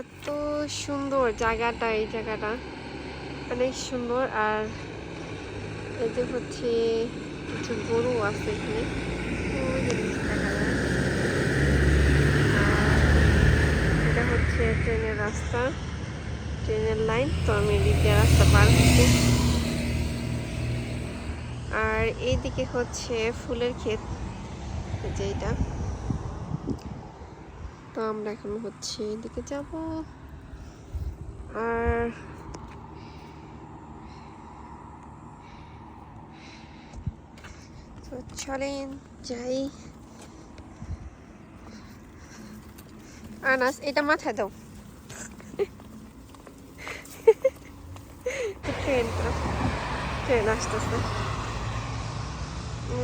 এত সুন্দর জায়গাটা, এই জায়গাটা। অনেক সুন্দর। আর এই যে হচ্ছে কিছু গরু আছে এখানে। এটা হচ্ছে ট্রেনের রাস্তা। ট্রেনের লাইন, তো আমি এদিকে রাস্তা পার হচ্ছি। আর এইদিকে হচ্ছে ফুলের ক্ষেত। এই যে এটা তো আমরা এখন হচ্ছে এদিকে যাব। আর তো চলেন যাই। আনাস, এটা মাথায় দাও। ট্রেনটা ট্রেন আসতেছে।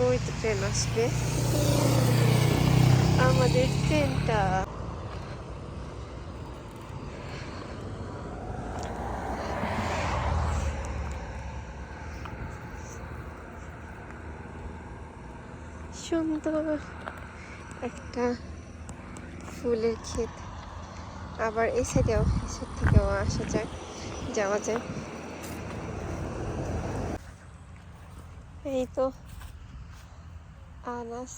ওই তো ট্রেন আসবে। আমাদের ট্রেনটা। সুন্দর একটা ফুলের ক্ষেত। আবার এই সাইডেও এই থেকেও আসা যায় যাওয়া যায় এই তো, আনাস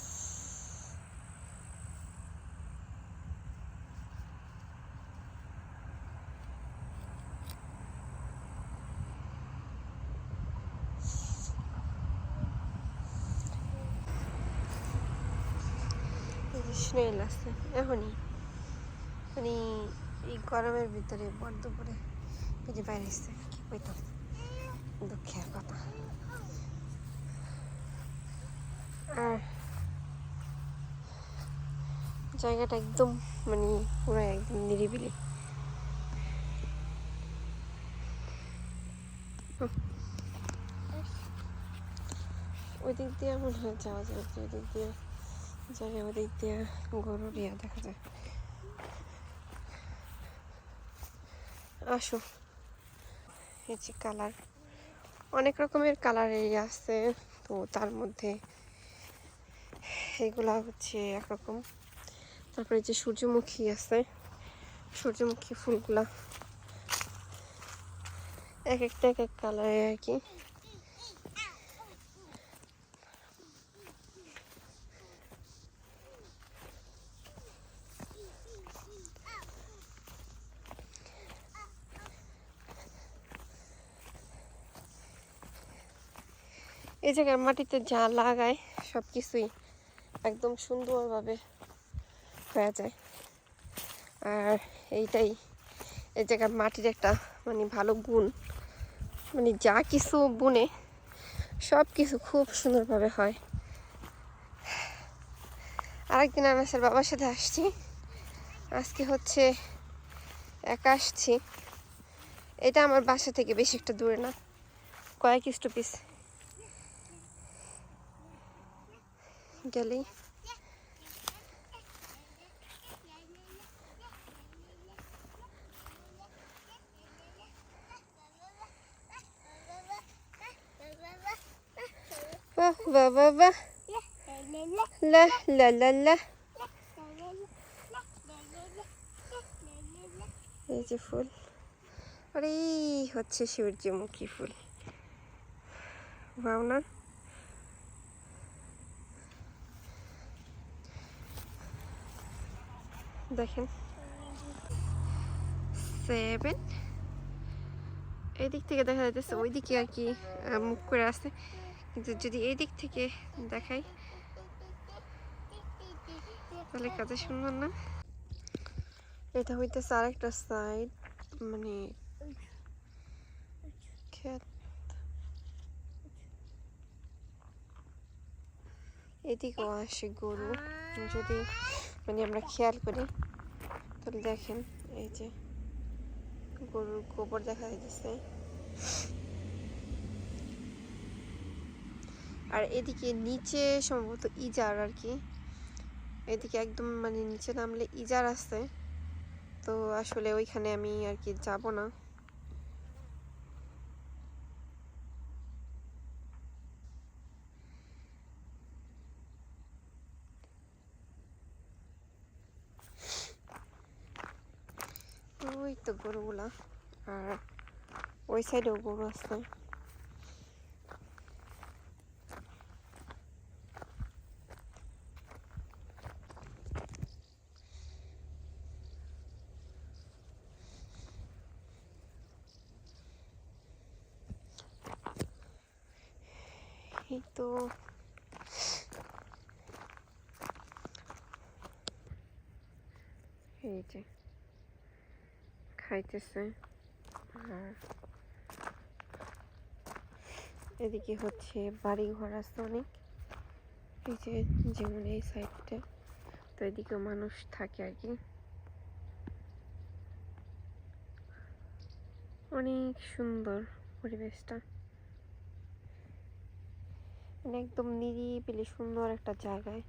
স্মেল আছে, এখনই। মানে এই গরমের ভিতরে বড় দুপুরে পেটে বাইরে এসছে, কি কইতাম? দুঃখের কথা। আর জায়গাটা একদম মানে পুরো একদম নিরিবিলি। ওই দিক দিয়ে মনে হয় যাওয়া যায় ওই দিক দিয়ে যাবে ওদিক দিয়ে গরুর ইয়া দেখা যায়। আসো। এই যে কালার। অনেক রকমের কালার এরিয়া আছে, তো তার মধ্যে এগুলা হচ্ছে একরকম। তারপরে যে সূর্যমুখী আছে, সূর্যমুখী ফুলগুলা। এক একটা এক এক কালারে আর কি। এই জায়গার মাটিতে যা লাগায় সব কিছুই একদম সুন্দরভাবে হয়ে যায়। আর এইটাই, এই জায়গার মাটির একটা মানে ভালো গুণ। মানে যা কিছু বুনে সব কিছু খুব সুন্দরভাবে হয়। আরেকদিন আনাসের বাবার সাথে আসছি। আজকে হচ্ছে একা আসছি। এটা আমার বাসা থেকে বেশি একটা দূরে না, কয়েক স্টপিস। গেলেই বাহ বাহ বাহ বাহ লা লা লা লা এই যে ফুল। আর এই হচ্ছে সূর্যমুখী ফুল। ভাও দেখেন। সেভেন এই দিক থেকে দেখা যাইতেছে, ওই দিকে আর কি মুখ করে আছে। কিন্তু যদি এই দিক থেকে দেখাই, তাহলে কাজে সুন্দর না। এটা হইতেছে আরেকটা সাইড মানে ক্ষেত। এদিকেও আসে গরু। যদি মানে আমরা খেয়াল করি। তাহলে দেখেন, এই যে গরুর গোবর দেখা যাচ্ছে আর এদিকে নিচে সম্ভবত ইজার আর কি। এদিকে একদম মানে নিচে নামলে ইজার আছে। তো আসলে ওইখানে আমি আর কি যাব না। তো গরুগুলা আর ওই সাইডেও গরু আছে এই তো এই যে খাইতেছে। আর এদিকে হচ্ছে বাড়ি ঘর আছে অনেক। এই যে যেমন এই সাইডটা, তো এদিকে মানুষ থাকে আর কি। অনেক সুন্দর পরিবেশটা। মানে একদম নিরিবিলি সুন্দর একটা জায়গায়।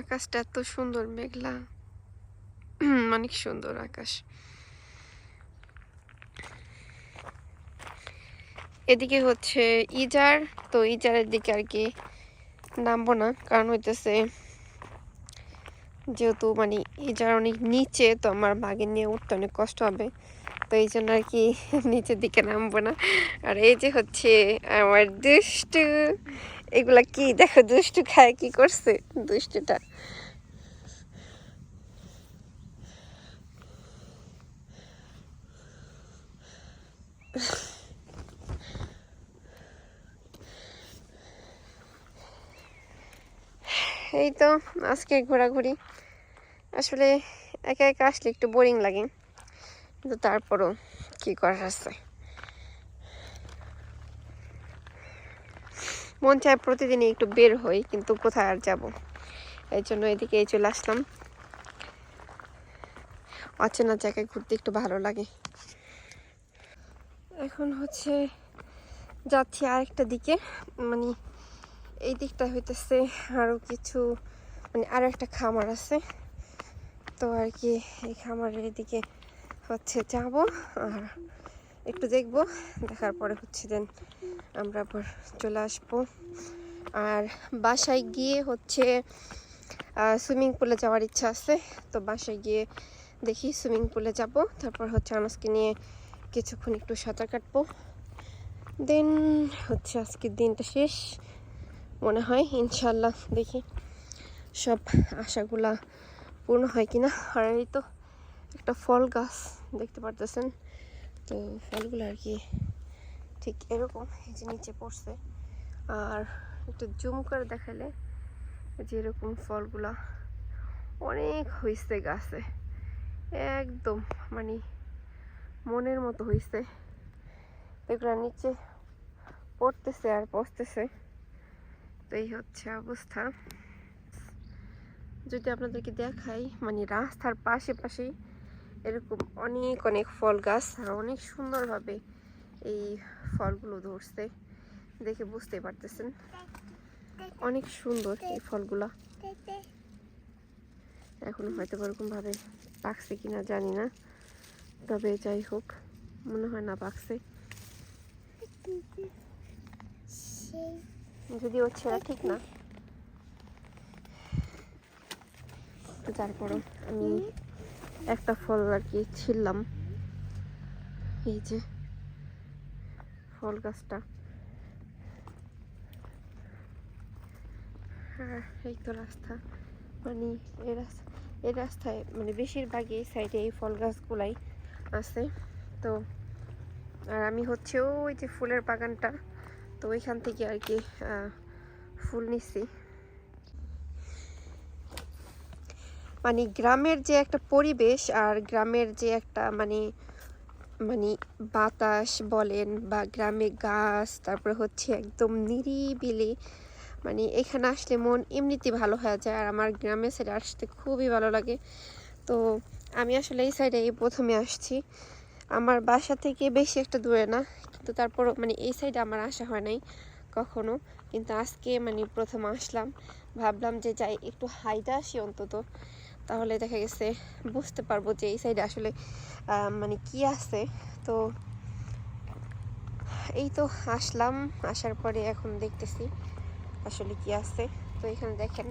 আকাশটা এত সুন্দর, মেঘলা। অনেক সুন্দর আকাশ। এদিকে হচ্ছে ইজার, তো ইজারের দিকে আর কি নামবো না, কারণ হইতেছে যেহেতু মানে ইজার অনেক নিচে, তো আমার বাগের নিয়ে উঠতে অনেক কষ্ট হবে, তো এই জন্য আর কি নিচের দিকে নামবো না। আর এই যে হচ্ছে আমার দুষ্টু এগুলা কি? দেখো, দুষ্টু খায়, কি করছে? দুষ্টুটা। এই তো, আজকে ঘোরাঘুরি। আসলে একা একা আসলে একটু বোরিং লাগে। কিন্তু তারপরও কি করার আছে? মন চায় প্রতিদিনই একটু বের হই, কিন্তু কোথায় আর যাব? এই জন্য এদিকে চলে আসলাম। অচেনা জায়গায় ঘুরতে একটু ভালো লাগে। এখন হচ্ছে যাচ্ছি আরেকটা দিকে। মানে এই দিকটা হইতেছে আরও কিছু মানে আরও একটা খামার আছে। তো আর কি এই খামারের দিকে হচ্ছে যাব। আর একটু দেখব, দেখার পরে হচ্ছে দেন আমরা আবার চলে আসব। আর বাসায় গিয়ে হচ্ছে সুইমিং পুলে যাওয়ার ইচ্ছা আছে, তো বাসায় গিয়ে দেখি সুইমিং পুলে যাব, তারপর হচ্ছে আনাজকে নিয়ে কিছুক্ষণ একটু সাঁতার কাটবো। দেন হচ্ছে আজকের দিনটা শেষ, মনে হয় ইনশাল্লাহ দেখি সব আশাগুলা পূর্ণ হয় কিনা। আর এই তো একটা ফল গাছ, দেখতে পারতেছেন। তো ফলগুলো আর কি ঠিক এরকম এই যে নিচে পড়ছে। আর একটু জুম করে দেখালে যে এরকম ফলগুলা অনেক হয়েছে গাছে। একদম মানে মনের মতো হয়েছে এগুলো নিচে পড়তেছে আর পচতেছে তো এই হচ্ছে অবস্থা। যদি আপনাদেরকে দেখাই মানে রাস্তার পাশে পাশেই এরকম অনেক অনেক ফল গাছ, আর অনেক সুন্দরভাবে এই ফলগুলো ধরছে। দেখে বুঝতে পারতেছেন। অনেক সুন্দর এই ফলগুলা। এখন হয়তো ওরকম ভাবে পাকছে কিনা জানি না। তবে যাই হোক, মনে হয় না পাকছে। যদি যদিও ছেঁড়া ঠিক না। তারপরও আমি একটা ফল আর কি ছিললাম এই যে ফল গাছটা। আর এই তো রাস্তা। মানে এই রাস্তা, এই রাস্তায় মানে বেশিরভাগই এই সাইডে এই ফল গাছগুলাই আছে। তো আর আমি হচ্ছে ওই যে ফুলের বাগানটা, তো ওইখান থেকে আর কি ফুল নিচ্ছি। মানে গ্রামের যে একটা পরিবেশ আর গ্রামের যে একটা মানে মানে বাতাস বলেন বা গ্রামে গাছ, তারপরে হচ্ছে একদম নিরিবিলি মানে এখানে আসলে মন এমনিতেই ভালো হয়ে যায় আর আমার গ্রামের সাইডে আসতে খুবই ভালো লাগে। তো আমি আসলে এই সাইডে এই প্রথমে আসছি। আমার বাসা থেকে বেশি একটা দূরে না, কিন্তু তারপরও মানে এই সাইডে আমার আসা হয় নাই কখনো। কিন্তু আজকে মানে প্রথম আসলাম। ভাবলাম যে যাই, একটু হাইটা আসি অন্তত। তাহলে দেখা গেছে বুঝতে পারব যে এই সাইডে আসলে মানে কি আছে। তো এই তো আসলাম, আসার পরে এখন দেখতেছি আসলে কি আছে। তো এখানে দেখেন,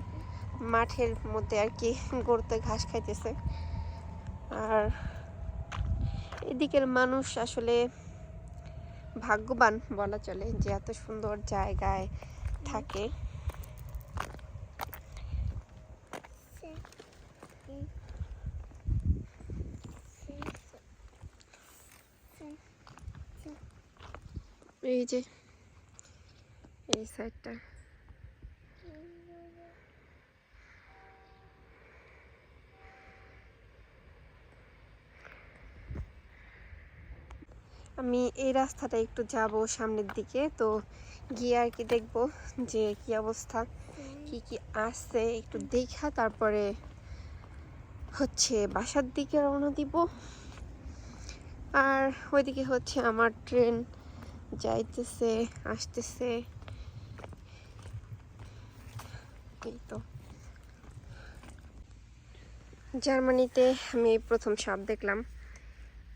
মাঠের মধ্যে আর কি গরুতে ঘাস খাইতেছে। আর এদিকের মানুষ আসলে ভাগ্যবান বলা চলে যে এত সুন্দর জায়গায় থাকে। এই যে, এই সাইডটা আমি এই রাস্তাটা একটু যাব সামনের দিকে, তো গিয়ে আর কি দেখব যে কি অবস্থা, কি কি আসছে একটু দেখা, তারপরে হচ্ছে বাসার দিকে রওনা দিব। আর ওইদিকে হচ্ছে আমার ট্রেন। যাইতেছে, আসতেছে। এই তো। জার্মানিতে আমি এই প্রথম সাপ দেখলাম।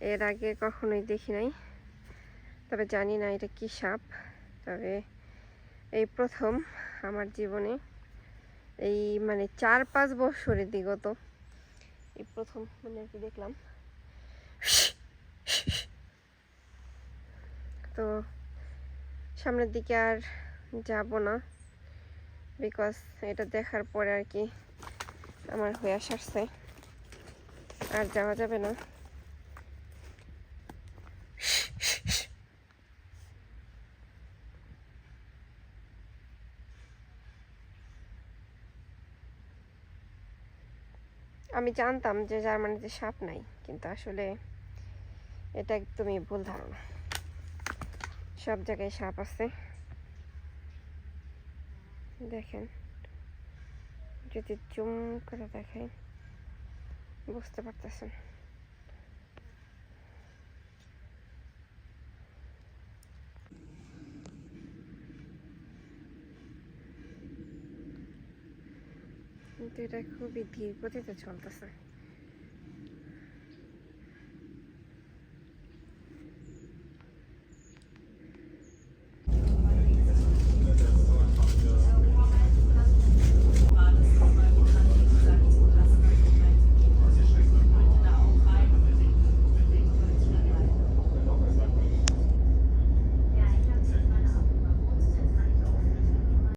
এর আগে কখনোই দেখি নাই। তবে জানি না এটা কি সাপ। তবে এই প্রথম আমার জীবনে। এই মানে চার পাঁচ বছরের দিগত। এই প্রথম মানে আর কি দেখলাম। তো সামনের দিকে আর যাব না বিকজ এটা দেখার পরে আর কি আমার হয়ে আসছে আর যাওয়া যাবে না। আমি জানতাম যে জার্মানিতে সাপ নাই, কিন্তু আসলে এটা একদমই ভুল ধারণা। সব জায়গায় সাপ আছে। দেখেন। যদি জুম করে দেখাই, বুঝতে পারতেছেন। কিন্তু এটা খুবই ধীর গতিতে চলতেছে।